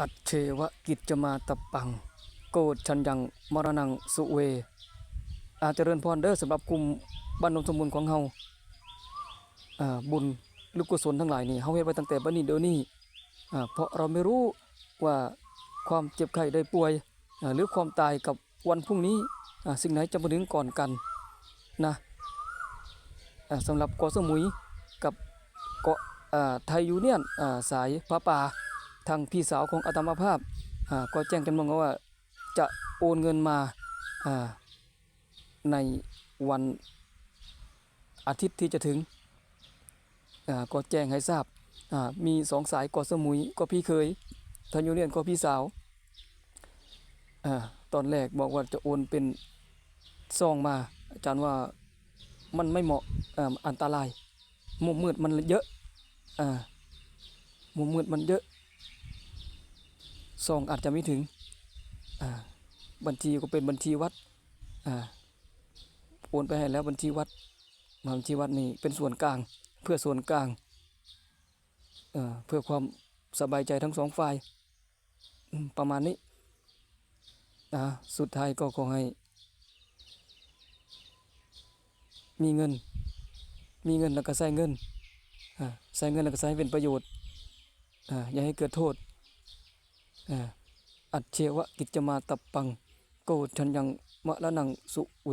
อัจเชวะกิจจมาตปัง โกดชันยังมรณังสุเว อาจเจริญพรเด้อสำหรับกลุ่มบ้านนนสมบูรณ์ของเฮาบุญหรือกุศลทั้งหลายนี่เฮาเฮ็ดไว้ตั้งแต่บัดนี้เดี๋ยวนี้เพราะเราไม่รู้ว่าความเจ็บไข้ได้ป่วย หรือความตายกับวันพรุ่งนี้สิ่งไหนจะมาถึงก่อนกันนะสำหรับเกาะสมุยกับเกาะอ่าไทยยูเนียนสายพระป่า ทางพี่สาวของอาตมาภาพก็แจ้งกันมาว่าจะโอนเงินมาในวันอาทิตย์ที่จะถึงก็แจ้งให้ทราบมีสองสายกาะสมุยก็พี่เคยทางยูเนียนก็พี่สาวอตอนแรกบอกว่าจะโอนเป็นซองมา อาจารย์ว่ามันไม่เหมาะอ,อันตรายมุมมืดมันเยอะอมุมมืดมันเยอะ ซองอาจจะไม่ถึงบัญชีก็เป็นบัญชีวัดโอนไปให้แล้วบัญชีวัดบัญชีวัดนี่เป็นส่วนกลางเพื่อส่วนกลางเเพื่อความสบายใจทั้งสองฝ่ายประมาณนี้สุดท้ายก็ขอให้ มีเงิน มีเงินแล้วก็ใช้เงินใช้เงินแล้วก็ใช้เป็นประโยชน์อย่าให้เกิดโทษ อัจเชวะกิจมาตับปัง โกชันยังมะละนังสุเว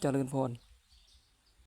เจริญพร